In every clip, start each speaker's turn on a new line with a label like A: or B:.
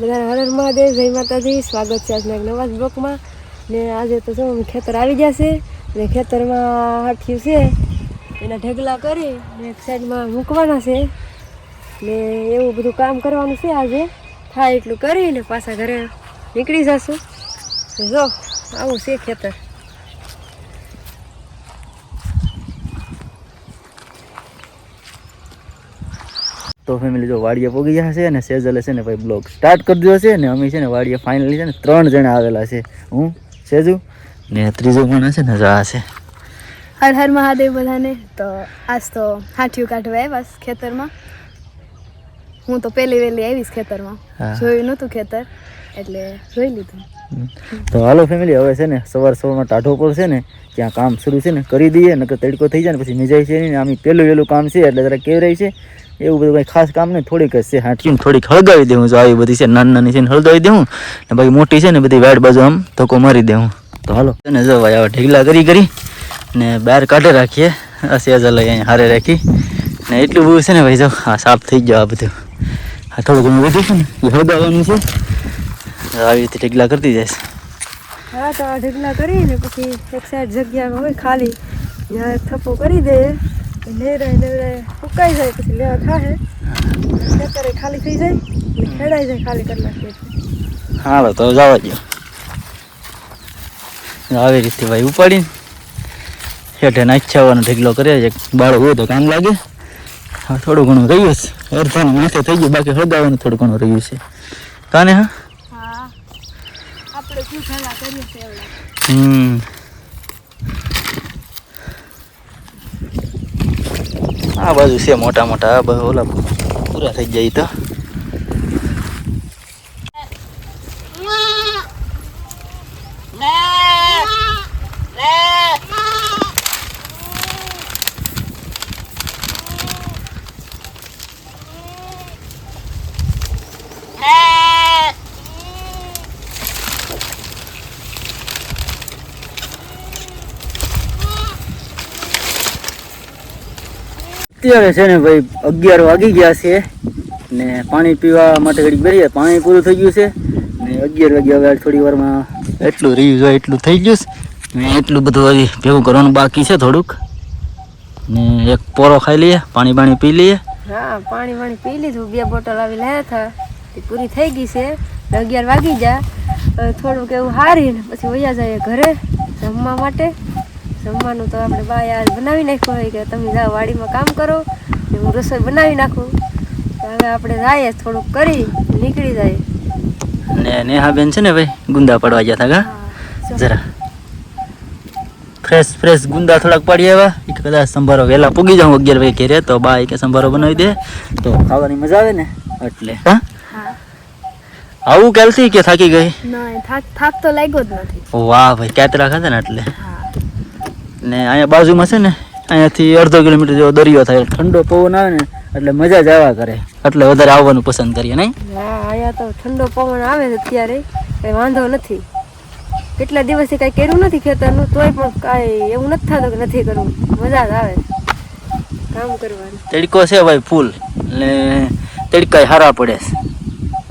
A: બધાને હર હર મહાદેવ, જય માતાજી, સ્વાગત છે આજના એક નવા જ બ્લોકમાં. ને આજે તો શું ખેતર આવી જશે ને ખેતરમાં હાથિયું છે. એના ઢગલા કરી ને એક સાઈડમાં મૂકવાના છે. ને એવું બધું કામ કરવાનું છે આજે. થાય એટલું કરીને પાછા ઘરે નીકળી જશું. જો, આવું છે ખેતર.
B: તો ફેમિલી જો વાડીએ પોગી ગયા છે ને સેજલે છે ને ભાઈ બ્લોગ સ્ટાર્ટ કરી દીધો છે ને અમે છે ને વાડીએ ફાઇનલી છે ને ત્રણ જણા આવેલા છે. હું, સેજુ ને ત્રીજો પણ છે ને જવા છે.
C: હર હર મહાદેવ બધાને. તો આજ તો હાથિયું કાઢવા બસ ખેતરમાં. હું તો પહેલી વહેલી આવીશ ખેતરમાં. જોયું નહોતું ખેતર એટલે જોઈ લીધું.
B: તો હાલો ફેમિલી હવે છે ને સવાર સવારમાં ટાઢો પર છે ને ત્યાં કામ શરૂ છે ને કરી દઈએ નકર તડકો થઈ જાય ને પછી મિજાય છે નહીં આમ પેલું વહેલું કામ છે એટલે જરા કેવરાય છે. એવું બધું કંઈ ખાસ કામ નહીં થોડીક જ છે હાંટીને થોડીક હળગાવી દેવું જો આવી બધી છે નાની નાની છે ને હળગાવી દેવું ને બાકી મોટી છે ને બધી વાડ બાજુ આમ ધક્કો મારી દેવું તો હાલો. ને જો ભાઈ હવે ઢીગલા કરી કરી ને બહાર કાઢે રાખીએ આ સેજા લઈ અહીંયા હારે રાખી. ને એટલું બધું છે ને ભાઈ જો આ સાફ થઈ ગયો આ બધું. આ થોડું ઘણું વધ્યું છે ને એ હળગાવવાનું છે. આવી રીતે ઢીગલા કરતી જાય
A: હા તો ઢગલા કરીને પછી એક સાઈડ જગ્યા હોય ખાલી ત્યાં થપ્પો કરી દે નેરાય નેરાય સુકાઈ જાય પછી લેવા થાય ખેતરે ખાલી થઈ જાય ખેડાઈ જાય ખાલી કરી નાખીએ
B: હાલો તો જવા દો આવી રીતે ભાઈ ઉપાડીને હેઠે નાખ્યાવાનો ઢગલો કરે છે બાળો હોય તો કામ લાગે. હા થોડું ઘણું રહ્યું છે. અડધાનું માથે થઈ ગયું બાકી હળગાવાનું થોડું ઘણું રહ્યું છે. કાને હા? હમ. આ બાજુ છે મોટા મોટા આ ઓલા પૂરા થઈ જાય તો. અત્યારે છે ને ભાઈ અગિયાર વાગી ગયા છે ને પાણી પીવા માટે ઘડીક બેરીએ પાણી પૂરું થઈ ગયું છે ને અગિયાર વાગ્યા હવે થોડી વારમાં એટલું રહ્યું જોઈએ એટલું થઈ ગયું છે ને એટલું બધું હજી ભેગું કરવાનું બાકી છે થોડુંક. ને એક પોરો ખાઈ લઈએ, પાણી પાણી પી લઈએ.
A: હા, પાણી પાણી પી લીધું. બે બોટલ આવી લાયા હતા. એ પૂરી થઈ ગઈ છે. અગિયાર વાગી ગયા. થોડુંક એવું હારીને પછી વયા જાય ઘરે જમવા માટે. જમવાનું તો આપણે બાય આજ બનાવી નાખ્યું હોય કે તમે જાઓ વાડીમાં કામ કરો ને હું રસોઈ બનાવી નાખું. તો હવે આપણે જઈએ થોડુંક કરી નીકળી જાય.
B: ને નેહાબેન છે ને ભાઈ ગુંદા પડવા ગયા હતા કા? જરા. ફ્રેશ ફ્રેશ ગુંદા થોડાક પાડી આવ્યા. કદાચ સંભારો વહેલા પૂગી જાઉં અગિયાર વાગે ઘેરે તો બા કે સંભારો બનાવી દે. તો ખાવાની મજા આવે ને? એટલે. હા? આવું કેલથી કે થાકી ગઈ?
C: ના થાક થાક તો લાગ્યો જ નથી.
B: વાહ ભાઈ કેતરા ખાધા ને એટલે. ને અહીંયા બાજુમાં છે ને અહીંયાથી અડધો કિલોમીટર જેવો દરિયો થાય. ઠંડો પવન આવે ને એટલે મજા જ આવ્યા કરે. એટલે વધારે આવવાનું પસંદ કરીએ નહીં?
A: હા અહીંયા તો ઠંડો પવન આવે છે અત્યારે. કઈ વાંધો નથી. કેટલા દિવસથી કઈ કર્યું નથી ખેતરનું તોય પણ કાંઈ એવું નથી થતું કે નથી કરવું. મજા જ આવે. કામ કરવાનું.
B: તડકો છે ભાઈ ફૂલ ને તડકા હારા પડે છે.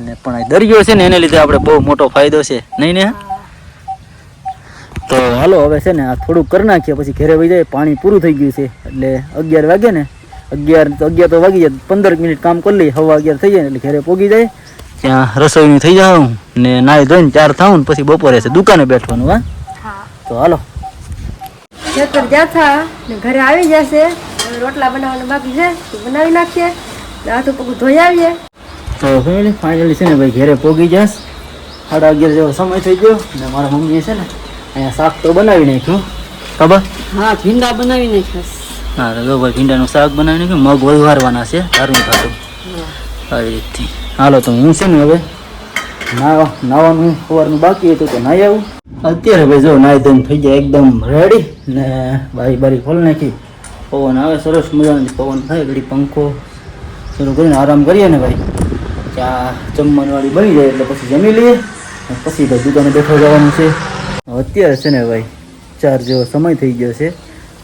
B: ને પણ આ દરિયો છે ને એને લીધે આપણે બહુ મોટો ફાયદો છે. નહીં ને? હાલો હવે છે ને આ થોડુંક કરી નાખીએ પછી ઘરે વહી જાય પાણી પૂરું થઈ ગયું છે. એટલે અગિયાર વાગે ને અગિયાર અગિયાર તો વાગી જાય પંદર મિનિટ કામ કરી લઈએ હવા અગિયાર થઈ જાય એટલે ઘરે પોગી જાય. ત્યાં રસોઈનું થઈ જાઉં ને નાહી ધોઈને ચાર થાઉં ને પછી બપોરે છે દુકાને બેઠવાનું હા? તો હાલો.
A: ખેતર જાથા ને ઘરે આવી જશે રોટલા બનાવવાનું બાકી છે બનાવી નાખીએ હાથું પગું ધોઈ આવીએ.
B: તો ફાઇનલી છે ને ભાઈ ઘરે પોગી જશ. સાડા અગિયાર જેવો સમય થઈ ગયો ને મારા મમ્મીએ છે ને અહીંયા શાક તો બનાવી નાખ્યું. ખબર?
A: હા ભીંડા બનાવી નાખ્યા
B: હા તો ભાઈ ભીંડાનું શાક બનાવી નાખ્યું. મગ વઘારવાના છે તારું ખાતું આવી રીતથી. હાલો તો હું છે ને હવે નાવા નાવાનું સવારનું બાકી હતું તો નાહી આવું. અત્યારે ભાઈ જો નાહી ધોઈને થઈ જાય એકદમ રેડી ને બારી બારી ખોલી નાખી. પવન આવે સરસ મજાનો પવન થાય ઘડી પંખો શરૂ કરીને આરામ કરીએ ને ભાઈ. ચા જમવાની વાળી બની જાય એટલે પછી જમી લઈએ. પછી ભાઈ દુકાને બેઠો જવાનું છે. અત્યારે છે ને ભાઈ ચાર જેવો સમય થઈ ગયો છે.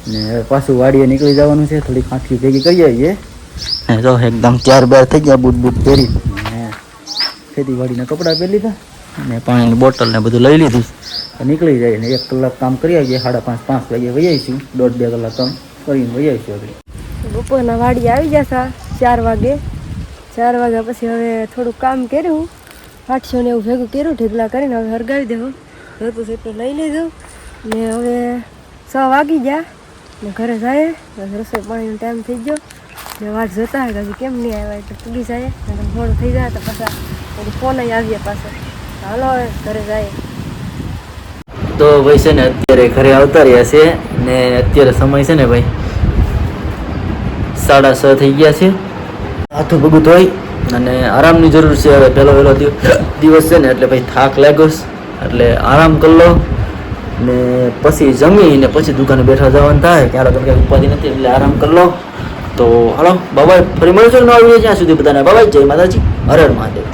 B: ને પાછું વાડીએ નીકળી જવાનું છે થોડી ખાંખી ભેગી કરી આવીએ. ને જો એકદમ ચાર બાર થઈ ગયા બૂટ બૂટ પહેરી. ને ખેતીવાડીના કપડાં પહેરી લીધા. અને પાણીની બોટલ ને બધું લઈ લીધું. નીકળી જાય ને એક કલાક કામ કરી આવીએ સાડા પાંચ પાંચ વાગે વહી આવીશું. દોઢ બે કલાક કામ કરીને વહી આવીશું આપણે.
A: બપોરના વાડી આવી જતા ચાર વાગે. ચાર વાગ્યા પછી હવે થોડુંક કામ કર્યું. આઠસો ને એવું ભેગું કર્યું ઢેગલા કરીને હવે હરગાવી દેવું. સેટું લઈ લીધું. ને હવે છ વાગી ગયા. ને ઘરે જાય રસોઈ પાણીનો ટાઈમ થઈ ગયો. ને વાત જોતા હોય હજી કેમ નહીં આવ્યા એટલે પૂગી જાય ને મોડું થઈ જાય તો પાછા ફોન આવીએ પાછો. હાલો હવે ઘરે જાય
B: તો ભાઈ છે ને અત્યારે ઘરે આવતા રહ્યા છે. ને અત્યારે સમય છે ને ભાઈ સાડા છ થઈ ગયા છે. હાથું પગું ધોઈ અને આરામની જરૂર છે. હવે પહેલો વહેલો દિવસ છે ને એટલે ભાઈ થાક લાગ્યો એટલે આરામ કરી લો ને પછી જમી ને પછી દુકાને બેઠા જવાનું થાય. ક્યારે તમે કંઈ ઉપાધિ નથી એટલે આરામ કરી લો. તો હાલો બાબા ફરી મળીશું નવા વીડિયો જ્યાં સુધી બધાને. બાબા જય માતાજી. હર મહાદેવ.